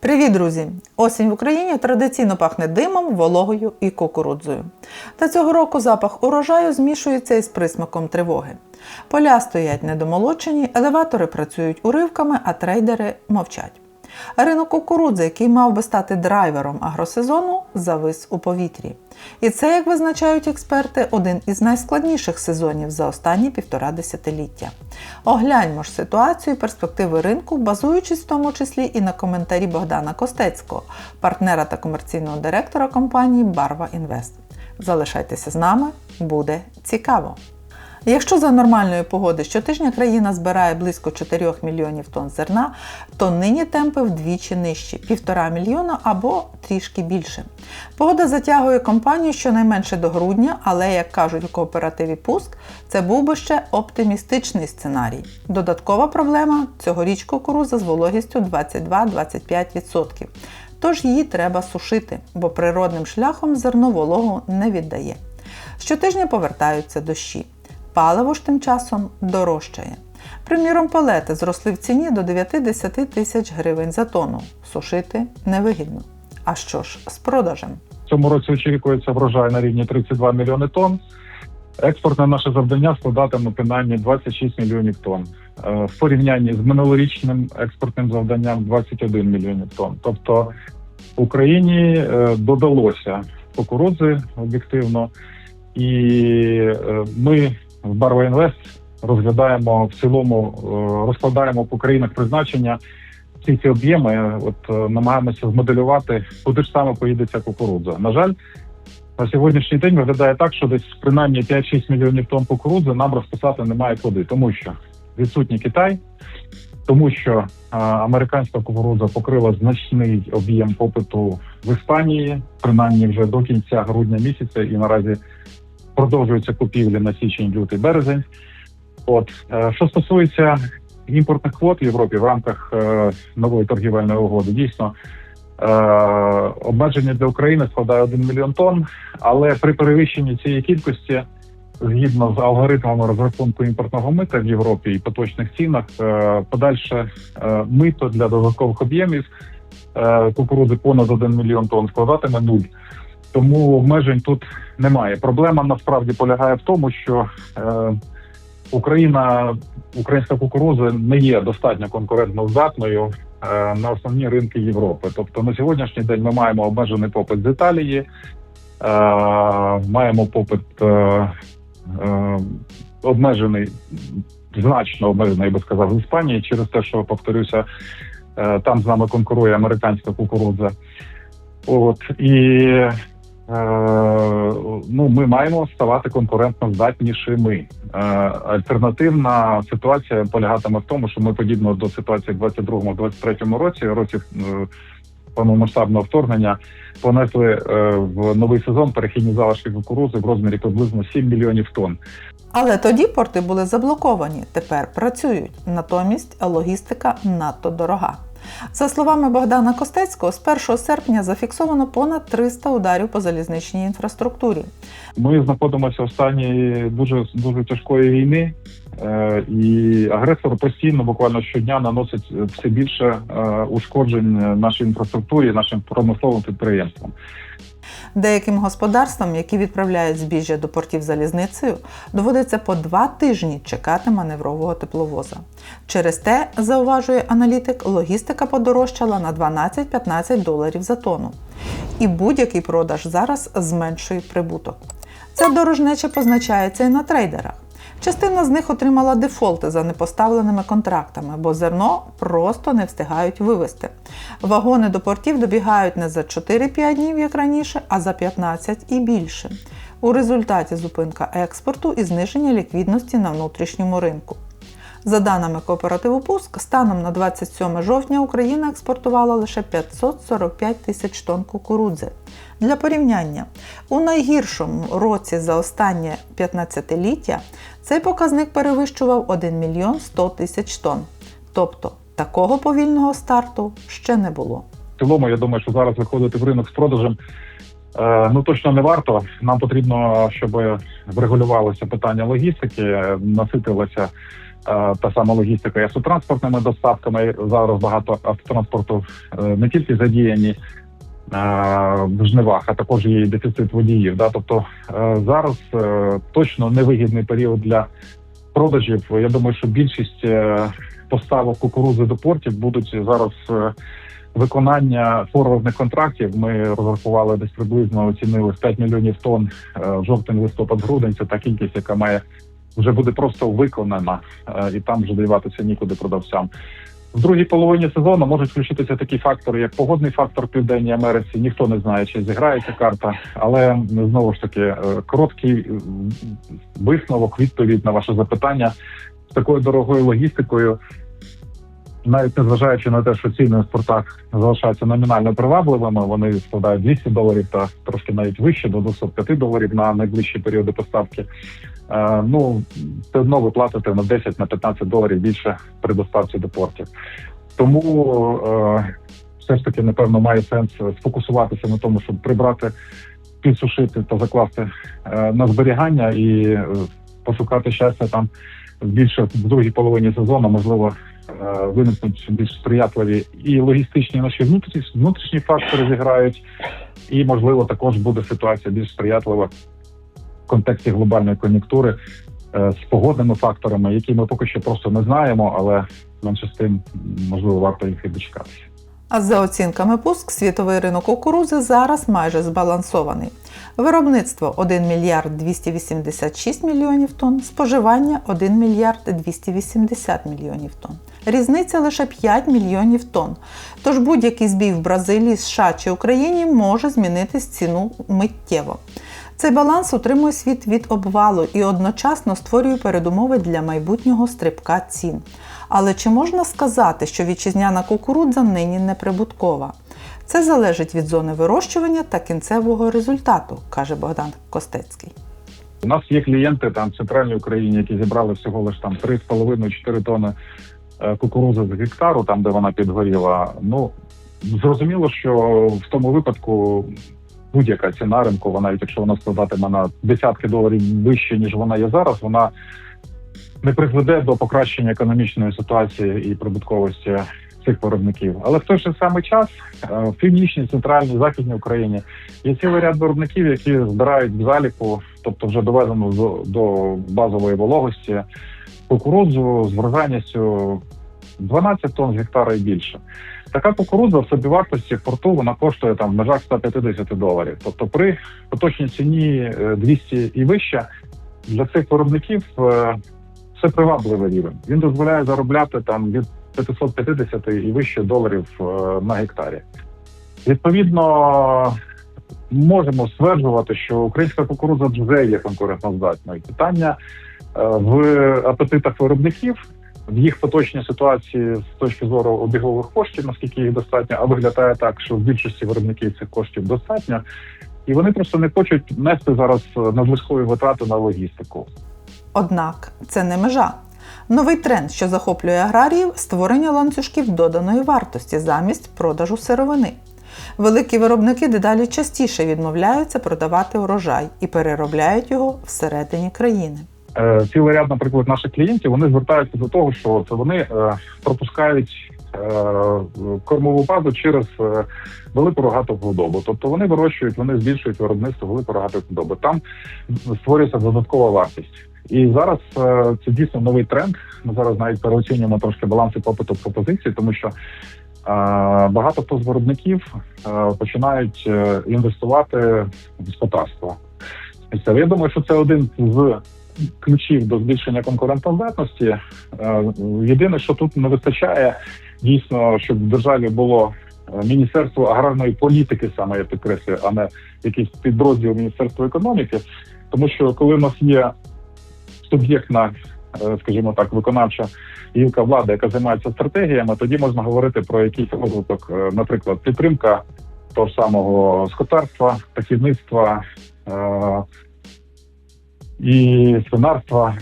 Привіт, друзі! Осінь в Україні традиційно пахне димом, вологою і кукурудзою. Та цього року запах урожаю змішується із присмаком тривоги. Поля стоять недомолочені, елеватори працюють уривками, а трейдери мовчать. Ринок кукурудзи, який мав би стати драйвером агросезону, завис у повітрі. І це, як визначають експерти, один із найскладніших сезонів за останні півтора десятиліття. Огляньмо ж ситуацію і перспективи ринку, базуючись в тому числі і на коментарі Богдана Костецького, партнера та комерційного директора компанії Барва Інвест. Залишайтеся з нами, буде цікаво. Якщо за нормальної погоди щотижня країна збирає близько 4 мільйонів тонн зерна, то нині темпи вдвічі нижчі півтора мільйона або трішки більше. Погода затягує компанію щонайменше до грудня, але, як кажуть у кооперативі Пуск, це був би ще оптимістичний сценарій. Додаткова проблема цьогоріч кукуруза з вологістю 22-25%. Тож її треба сушити, бо природним шляхом зерно вологу не віддає. Щотижня повертаються дощі. Паливо ж тим часом дорожчає. Приміром, палети зросли в ціні до 9-10 тисяч гривень за тонну. Сушити невигідно. А що ж з продажем? Цьому році очікується врожай на рівні 32 мільйони тонн. Експортне наше завдання складатиме принаймні 26 мільйонів тонн. Е, В порівнянні з минулорічним експортним завданням 21 мільйонів тонн. Тобто Україні е, додалося кукурудзи об'єктивно, і е, ми в Барва Інвест розглядаємо в цілому, е, розкладаємо по країнах призначення всі ці об'єми. От е, намагаємося змоделювати, куди ж саме поїде ця кукурудза. На жаль, на сьогоднішній день виглядає так, що десь принаймні 5-6 мільйонів тонн кукурудзи нам розписати немає куди, тому що відсутній Китай, тому що а, американська кукурудза покрила значний об'єм попиту в Іспанії, принаймні вже до кінця грудня місяця, і наразі продовжуються купівлі на січень, лютий, березень. От е, що стосується імпортних квот в Європі в рамках е, нової торгівельної угоди, дійсно е, обмеження для України складає 1 мільйон тонн, але при перевищенні цієї кількості, згідно з алгоритмами розрахунку імпортного мита в Європі і поточних цінах, подальше мито для додаткових об'ємів кукурудзи понад 1 мільйон тонн складатиме нуль. Тому обмежень тут немає. Проблема насправді полягає в тому, що е, Україна, українська кукурудза не є достатньо конкурентно здатною е, на основні ринки Європи. Тобто на сьогоднішній день ми маємо обмежений попит з Італії, е, маємо попит е, е, обмежений, значно обмежений, я би сказав, з Іспанії через те, що повторюся, е, там з нами конкурує американська кукурудза. От і ну, ми маємо ставати конкурентно здатнішими. Е, Альтернативна ситуація полягатиме в тому, що ми подібно до ситуації в 22-23 році, році е, повномасштабного вторгнення, понесли е, в новий сезон перехідні залишки кукурузи в розмірі приблизно 7 мільйонів тонн. Але тоді порти були заблоковані, тепер працюють. Натомість логістика надто дорога. За словами Богдана Костецького, з 1 серпня зафіксовано понад 300 ударів по залізничній інфраструктурі. Ми знаходимося в стані дуже дуже тяжкої війни, е, і агресор постійно, буквально щодня, наносить все більше е, ушкоджень нашій інфраструктурі, нашим промисловим підприємствам. Деяким господарствам, які відправляють збіжжя до портів залізницею, доводиться по два тижні чекати маневрового тепловоза. Через те, зауважує аналітик, логістика подорожчала на 12-15 доларів за тонну. І будь-який продаж зараз зменшує прибуток. Ця дорожнеча позначається і на трейдерах. Частина з них отримала дефолти за непоставленими контрактами, бо зерно просто не встигають вивезти. Вагони до портів добігають не за 4-5 днів, як раніше, а за 15 і більше. У результаті зупинка експорту і зниження ліквідності на внутрішньому ринку. За даними кооперативу Пуск, станом на 27 жовтня Україна експортувала лише 545 тисяч тонн кукурудзи. Для порівняння, у найгіршому році за останнє 15-ліття цей показник перевищував 1 мільйон 100 тисяч тонн. Тобто такого повільного старту ще не було. В цілому, я думаю, що зараз виходити в ринок з продажем ну точно не варто. Нам потрібно, щоб врегулювалося питання логістики, наситилася та сама логістика і автотранспортними доставками. Зараз багато автотранспорту е, не тільки задіяні е, в жнивах, а також є дефіцит водіїв. Да? Тобто е, зараз е, точно невигідний період для продажів. Я думаю, що більшість е, поставок кукурузи до портів будуть зараз е, виконання форвардних контрактів. Ми розрахували десь приблизно оцінили в 5 мільйонів тонн е, жовтень, листопад, грудень. Це та кількість, яка має вже буде просто виконана, е, і там вже деватися нікуди продавцям. В другій половині сезону можуть включитися такі фактори, як погодний фактор Південній Америці. Ніхто не знає, чи зіграє ця карта, але знову ж таки е, короткий висновок, відповідь на ваше запитання з такою дорогою логістикою. Навіть незважаючи на те, що ціни в портах залишаються номінально привабливими, вони складають 200 доларів та трошки навіть вище до 205 доларів на найближчі періоди поставки. Е, ну все одно ви платите на 10 на 15 доларів більше при доставці до портів. Тому е, все ж таки, напевно, має сенс сфокусуватися на тому, щоб прибрати, підсушити та закласти е, на зберігання і пошукати щастя там більше в другій половині сезону, можливо, виникнуть більш сприятливі і логістичні наші внутрішні, внутрішні фактори зіграють, і можливо також буде ситуація більш сприятлива в контексті глобальної кон'юнктури е, з погодними факторами, які ми поки що просто не знаємо, але менше з тим можливо варто їх і дочекатися. А за оцінками пуск, світовий ринок кукурузи зараз майже збалансований. Виробництво 1 мільярд 286 мільйонів тонн, споживання 1 мільярд 280 мільйонів тонн. Різниця лише 5 мільйонів тонн. Тож будь-який збій в Бразилії, США чи Україні може змінити ціну миттєво. Цей баланс утримує світ від обвалу і одночасно створює передумови для майбутнього стрибка цін. Але чи можна сказати, що вітчизняна кукурудза нині неприбуткова? Це залежить від зони вирощування та кінцевого результату, каже Богдан Костецький. У нас є клієнти там в центральній Україні, які зібрали всього лиш там 3,5-4 тони е, кукурузи з гектару, там де вона підгоріла. Ну зрозуміло, що в тому випадку будь-яка ціна ринкова, навіть якщо вона складатиме на десятки доларів вище ніж вона є зараз, вона не призведе до покращення економічної ситуації і прибутковості цих виробників. Але в той же самий час е, в північній, центральній, західній Україні є цілий ряд виробників, які збирають в заліку, тобто вже доведено до, до базової вологості, кукурудзу з врожайністю 12 тонн з гектара і більше. Така кукурудза в собівартості в порту вона коштує там в межах 150 доларів. Тобто при поточній ціні е, 200 і вище для цих виробників е, це привабливий рівень. Він дозволяє заробляти там від 550 і вище доларів е, на гектарі. Відповідно, можемо стверджувати, що українська кукурудза вже є конкурентоздатною. Питання е, в апетитах виробників, в їх поточній ситуації з точки зору обігових коштів, наскільки їх достатньо, а виглядає так, що в більшості виробників цих коштів достатньо, і вони просто не хочуть нести зараз надвискові витрати на логістику. Однак це не межа. Новий тренд, що захоплює аграріїв, створення ланцюжків доданої вартості замість продажу сировини. Великі виробники дедалі частіше відмовляються продавати урожай і переробляють його всередині країни. Е, цілий ряд, наприклад, наших клієнтів вони звертаються до того, що це вони е, пропускають кормову базу через е, велику рогату худобу. Тобто вони вирощують, вони збільшують виробництво великої рогатої худоби. Там створюється додаткова вартість. І зараз е, це дійсно новий тренд. Ми зараз навіть переоцінюємо трошки баланси попиту пропозиції, тому що е, багато хто з виробників е, починають е, інвестувати в господарство. Я думаю, що це один з ключів до збільшення конкурентоздатності. Е, Єдине, що тут не вистачає, дійсно, щоб в державі було е, Міністерство аграрної політики, саме я підкреслюю, а не якийсь підрозділ Міністерства економіки. Тому що коли в нас є суб'єктна, е, скажімо так, виконавча гілка влади, яка займається стратегіями, тоді можна говорити про якийсь розвиток, наприклад, підтримка того ж самого скотарства, птахівництва е, і свинарства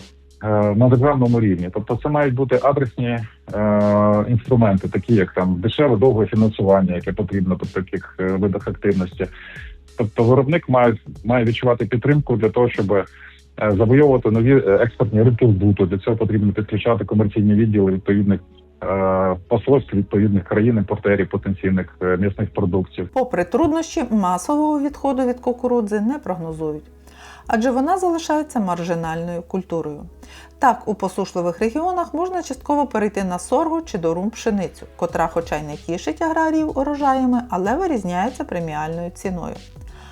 е, на державному рівні. Тобто, це мають бути адресні е, інструменти, такі як там дешеве довге фінансування, яке потрібно при таких е, видах активності. Тобто, виробник має, має відчувати підтримку для того, щоб завойовувати нові експортні ринки збуту. Для цього потрібно підключати комерційні відділи відповідних посольств відповідних країн, імпортерів потенційних м'ясних продуктів. Попри труднощі, масового відходу від кукурудзи не прогнозують, адже вона залишається маржинальною культурою. Так, у посушливих регіонах можна частково перейти на соргу чи дорум пшеницю, котра, хоча й не тішить аграріїв урожаями, але вирізняється преміальною ціною.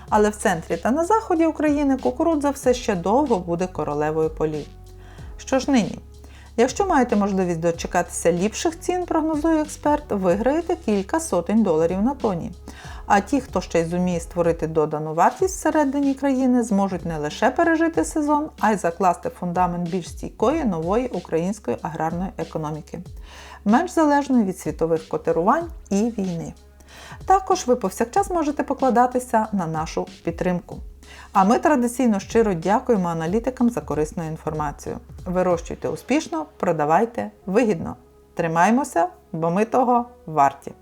Але в центрі та на заході України кукурудза все ще довго буде королевою полів. Що ж нині? Якщо маєте можливість дочекатися ліпших цін, прогнозує експерт, виграєте кілька сотень доларів на тоні. А ті, хто ще й зуміє створити додану вартість всередині країни, зможуть не лише пережити сезон, а й закласти фундамент більш стійкої нової української аграрної економіки, менш залежної від світових котирувань і війни. Також ви повсякчас можете покладатися на нашу підтримку. А ми традиційно щиро дякуємо аналітикам за корисну інформацію. Вирощуйте успішно, продавайте вигідно. Тримаймося, бо ми того варті.